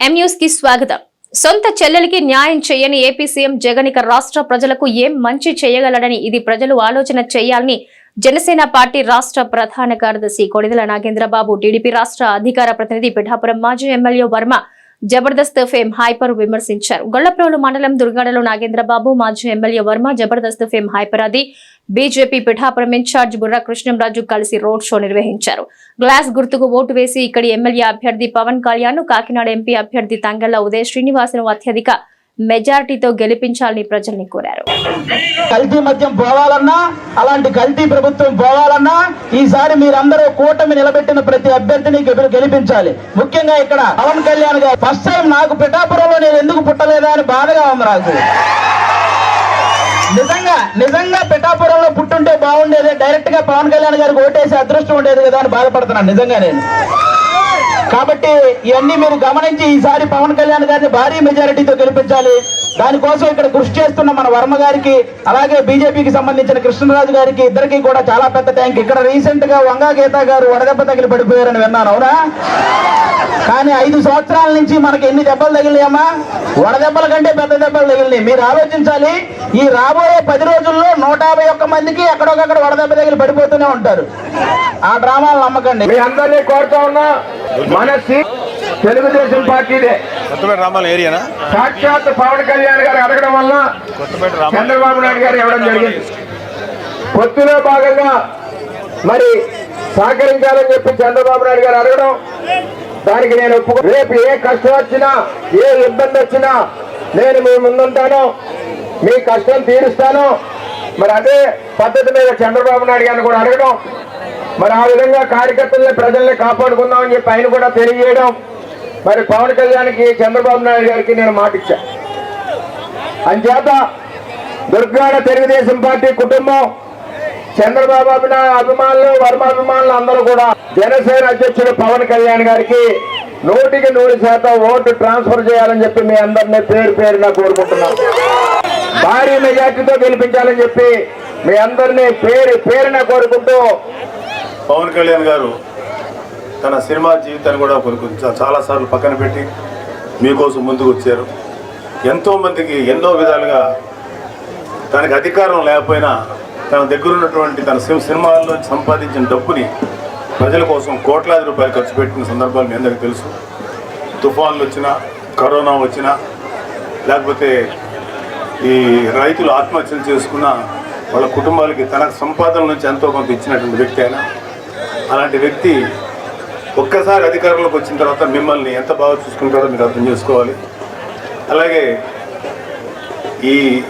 ఎం కి స్వాగతం. సొంత చెల్లెలికి న్యాయం చేయని ఏపీ సీఎం జగన్ ఇక రాష్ట్ర ప్రజలకు ఏం మంచి చేయగలడని ఇది ప్రజలు ఆలోచన చేయాలని జనసేన పార్టీ రాష్ట్ర ప్రధాన కార్యదర్శి కొడిదల నాగేంద్రబాబు టీడీపీ రాష్ట్ర అధికార ప్రతినిధి పిఠాపురం మాజీ MLA Varma Jabardasth fame Hyper విమర్శించారు. గొల్లప్రోలు మండలం దుర్గాడలో నాగేంద్రబాబు మాజీ MLA Varma Jabardasth fame Hyper Aadi BJP Pithapuram incharge Burra Krishnamraju కలిసి రోడ్ షో నిర్వహించారు. గ్లాస్ గుర్తుకు ఓటు వేసి ఇక్కడి ఎమ్మెల్యే అభ్యర్థి పవన్ కళ్యాణ్ కాకినాడ ఎంపీ అభ్యర్థి తంగళ్ళ ఉదయ శ్రీనివాసను అత్యధిక మెజార్టీతో గెలిపించాలని ప్రజల్ని కోరారు. కల్తీ మద్యం పోవాలన్నా అలాంటి కల్తీ ప్రభుత్వం పోవాలన్నా ఈసారి మీరందరూ కూటమి నిలబెట్టిన ప్రతి అభ్యర్థిని గెలిపించాలి. ముఖ్యంగా ఇక్కడ పవన్ కళ్యాణ్ గారు. ఫస్ట్ టైం నాకు పిఠాపురంలో నేను ఎందుకు పుట్టలేదా అని బాధగా ఉంది నాకు. నిజంగా నిజంగా పిఠాపురంలో పుట్టుంటే బాగుండేది. డైరెక్ట్గా పవన్ కళ్యాణ్ గారికి ఓటేసి అదృష్టం ఉండేది కదా అని బాధపడుతున్నాను నిజంగా నేను. కాబట్టి ఇవన్నీ మీరు గమనించి ఈసారి పవన్ కళ్యాణ్ గారిని భారీ మెజారిటీతో గెలిపించాలి. దానికోసం ఇక్కడ కృషి చేస్తున్న మన వర్మ గారికి అలాగే బీజేపీకి సంబంధించిన కృష్ణరాజు గారికి ఇద్దరికి కూడా చాలా పెద్ద ట్యాంక్ ఇక్కడ రీసెంట్గా వంగా గీత గారు వడదెబ్బ తగిలి పడిపోయారని విన్నాను అవునా? కానీ ఐదు సంవత్సరాల నుంచి మనకి ఎన్ని దెబ్బలు తగిలినాయమ్మా వడదెబ్బల కంటే పెద్ద దెబ్బలు తగిలినాయి. మీరు ఆలోచించాలి ఈ రాబోయే పది రోజుల్లో నూట యాభై ఒక్క మందికి ఎక్కడొకక్కడ వడదెబ్బ తగిలి పడిపోతూనే ఉంటారు. ఆ డ్రామాలు నమ్మకండి. మీ అందరినీ కోరుతా ఉన్నా మన తెలుగుదేశం పార్టీదే కొత్తపేట రామాల ఏరియానా? సాక్షాత్ పవన్ కళ్యాణ్ గారు అడగడం వల్ల చంద్రబాబు నాయుడు గారు ఇవ్వడం జరిగింది. పొత్తులో భాగంగా మరి సహకరించాలని చెప్పి చంద్రబాబు నాయుడు గారు అడగడం దానికి నేను ఒప్పుకో రేపు ఏ కష్టం వచ్చినా ఏ ఇబ్బంది వచ్చినా నేను మీ ముందుంటాను మీ కష్టం తీరుస్తాను. మరి అదే పద్ధతి మీద చంద్రబాబు నాయుడు గారిని కూడా అడగడం మరి ఆ విధంగా కార్యకర్తల్ని ప్రజల్ని కాపాడుకుందామని చెప్పి ఆయన కూడా తెలియజేయడం మరి పవన్ కళ్యాణ్కి చంద్రబాబు నాయుడు గారికి నేను మాట ఇచ్చా. అంచేత దుర్గాడ తెలుగుదేశం పార్టీ కుటుంబం చంద్రబాబు అభిమానులు వర్మ అభిమానులు అందరూ కూడా జనసేన అధ్యక్షుడు పవన్ కళ్యాణ్ గారికి నూటికి నూరు శాతం ఓటు ట్రాన్స్ఫర్ చేయాలని చెప్పి మీ అందరినీ పేరు పేరున కోరుకుంటున్నాం భారీ మెజార్టీతో గెలిపించాలని చెప్పి మీ అందరినీ పేరు పేరున కోరుకుంటూ పవన్ కళ్యాణ్ గారు తన సినిమా జీవితాన్ని కూడా కొన్ని చాలాసార్లు పక్కన పెట్టి మీకోసం ముందుకు వచ్చారు. ఎంతోమందికి ఎన్నో విధాలుగా తనకి అధికారం లేకపోయినా తన దగ్గర ఉన్నటువంటి తన సినిమాల్లో సంపాదించిన డబ్బుని ప్రజల కోసం కోట్లాది రూపాయలు ఖర్చు పెట్టిన సందర్భాలు మీ అందరికీ తెలుసు. తుఫాన్లు వచ్చినా కరోనా వచ్చినా లేకపోతే ఈ రైతులు ఆత్మహత్యలు చేసుకున్న వాళ్ళ కుటుంబాలకి తన సంపాదన నుంచి ఎంతో కొంత ఇచ్చినటువంటి వ్యక్తి ఆయన. అలాంటి వ్యక్తి ఒక్కసారి అధికారంలోకి వచ్చిన తర్వాత మిమ్మల్ని ఎంత బాగా చూసుకుంటారో మీరు అర్థం చేసుకోవాలి. అలాగే ఈ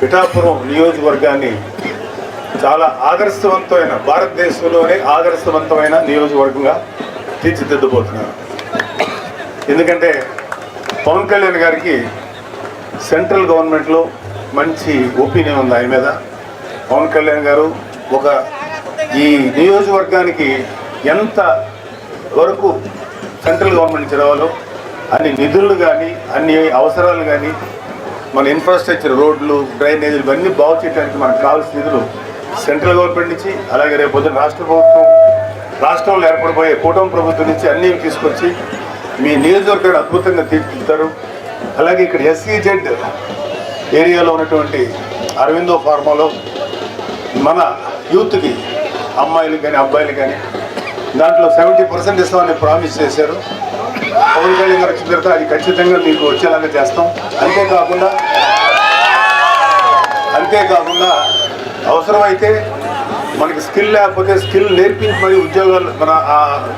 పిఠాపురం నియోజకవర్గాన్ని చాలా ఆదర్శవంతమైన భారతదేశంలోనే ఆదర్శవంతమైన నియోజకవర్గంగా తీర్చిదిద్దబోతున్నారు. ఎందుకంటే పవన్ కళ్యాణ్ గారికి సెంట్రల్ గవర్నమెంట్లో మంచి ఒపీనియన్ ఉంది ఆయన మీద. పవన్ కళ్యాణ్ గారు ఒక ఈ నియోజకవర్గానికి ఎంత వరకు సెంట్రల్ గవర్నమెంట్ నుంచి అన్ని నిధులు కానీ అన్ని అవసరాలు కానీ మన ఇన్ఫ్రాస్ట్రక్చర్ రోడ్లు డ్రైనేజీలు ఇవన్నీ బాగు చేయడానికి మనకు కావాల్సిన నిధులు సెంట్రల్ గవర్నమెంట్ నుంచి అలాగే రేపు పొద్దున రాష్ట్ర ప్రభుత్వం రాష్ట్రంలో ఏర్పడిపోయే కూటమి ప్రభుత్వం నుంచి అన్నీ తీసుకొచ్చి మీ నియోజకవర్గాన్ని అద్భుతంగా తీర్చిదిద్దారు అలాగే ఇక్కడ ఎస్సీజెడ్ ఏరియాలో ఉన్నటువంటి అరవిందో ఫార్మాలో మన యూత్కి అమ్మాయిలు కానీ అబ్బాయిలు కానీ దాంట్లో సెవెంటీ పర్సెంట్ ఇస్తామని ప్రామిస్ చేశారు. పవన్ కళ్యాణ్ గారు వచ్చిన తర్వాత అది ఖచ్చితంగా మీకు వచ్చేలాగా చేస్తాం. అంతేకాకుండా అంతేకాకుండా అవసరమైతే మనకి స్కిల్ లేకపోతే స్కిల్ నేర్పించి మరి ఉద్యోగాలు మన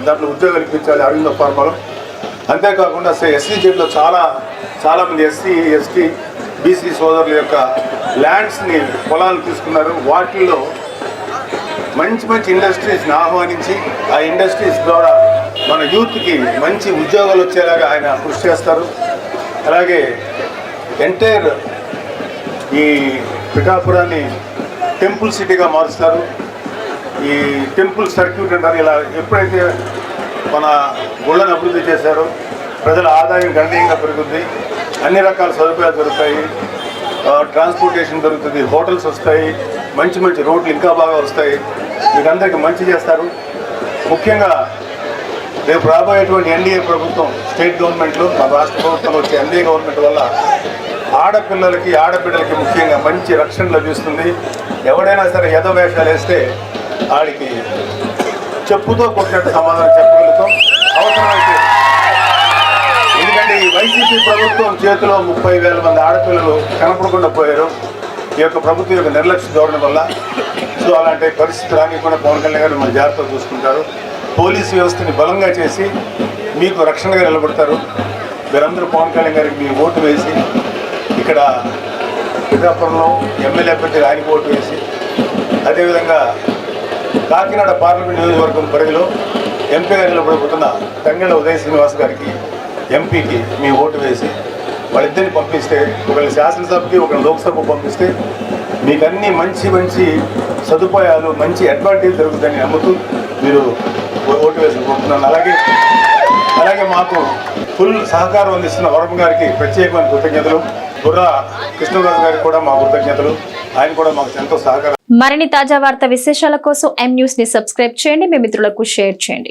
దాంట్లో ఉద్యోగాలు ఇప్పించాలి అరవింద ఫార్మాలో అంతేకాకుండా ఎస్సీ జెడ్లో చాలా చాలామంది ఎస్సీ ఎస్టీ బీసీ సోదరుల యొక్క ల్యాండ్స్ని పొలాలు తీసుకున్నారు. వాటిల్లో మంచి మంచి ఇండస్ట్రీస్ని ఆహ్వానించి ఆ ఇండస్ట్రీస్ ద్వారా మన యూత్కి మంచి ఉద్యోగాలు వచ్చేలాగా ఆయన కృషి చేస్తారు. అలాగే ఎంటైర్ ఈ పిఠాపురాన్ని టెంపుల్ సిటీగా మారుస్తారు. ఈ టెంపుల్ సర్క్యూట్ అంటారు. ఇలా ఎప్పుడైతే మన గుళ్ళను అభివృద్ధి చేశారో ప్రజల ఆదాయం గణనీయంగా పెరుగుద్ది. అన్ని రకాల సదుపాయాలు దొరుకుతాయి. ట్రాన్స్పోర్టేషన్ దొరుకుతుంది. హోటల్స్ వస్తాయి. మంచి మంచి రోడ్లు ఇంకా బాగా వస్తాయి. మీకందరికీ మంచి చేస్తారు. ముఖ్యంగా రేపు రాబోయేటువంటి ఎన్డీఏ ప్రభుత్వం స్టేట్ గవర్నమెంట్లు మన రాష్ట్ర ప్రభుత్వంలో వచ్చే ఎన్డీఏ గవర్నమెంట్ వల్ల ఆడపిల్లలకి ఆడబిడ్డలకి ముఖ్యంగా మంచి రక్షణ లభిస్తుంది. ఎవడైనా సరే ఎద వేషాలు వేస్తే ఆడికి చెప్పుతో కొట్టినట్టు సమాధానం చెప్పగలుగుతాం. అవసరమైతే ఎందుకంటే ఈ వైసీపీ ప్రభుత్వం చేతిలో ముప్పై వేల మంది ఆడపిల్లలు కనపడకుండా పోయారు. ఈ యొక్క ప్రభుత్వం యొక్క నిర్లక్ష్య ధోరణి వల్ల సో అలాంటి పరిస్థితి రానికుండా పవన్ కళ్యాణ్ గారు మన జాగ్రత్తగా చూసుకుంటారు. పోలీసు వ్యవస్థని బలంగా చేసి మీకు రక్షణగా నిలబడతారు. మీరందరూ పవన్ కళ్యాణ్ గారికి మీ ఓటు వేసి ఇక్కడ పిఠాపురంలో ఎమ్మెల్యే అభ్యర్థి ఆయనకు ఓటు వేసి అదేవిధంగా కాకినాడ పార్లమెంట్ నియోజకవర్గం పరిధిలో ఎంపీగా నిలబడిపోతున్న తంగెళ్ళ ఉదయ శ్రీనివాస్ గారికి ఎంపీకి మీ ఓటు వేసి వాళ్ళిద్దరిని పంపిస్తే ఒకళ్ళు శాసనసభకి ఒకళ్ళు లోక్సభకు పంపిస్తే మీకు అన్ని మంచి మంచి సదుపాయాలు మంచి అడ్వాంటేజ్ దొరుకుతాయని నమ్ముతూ మీరు ఓటు వేసి కోరుతున్నాను అలాగే అలాగే మాకు ఫుల్ సహకారం అందిస్తున్న వరం గారికి ప్రత్యేకమైన కృతజ్ఞతలు. బుర్రా కృష్ణరాజు గారికి కూడా మా కృతజ్ఞతలు. ఆయన కూడా మాకు ఎంతో సహకారం. మరిన్ని తాజా వార్త విశేషాల కోసం ఎం న్యూస్ని సబ్స్క్రైబ్ చేయండి. మీ మిత్రులకు షేర్ చేయండి.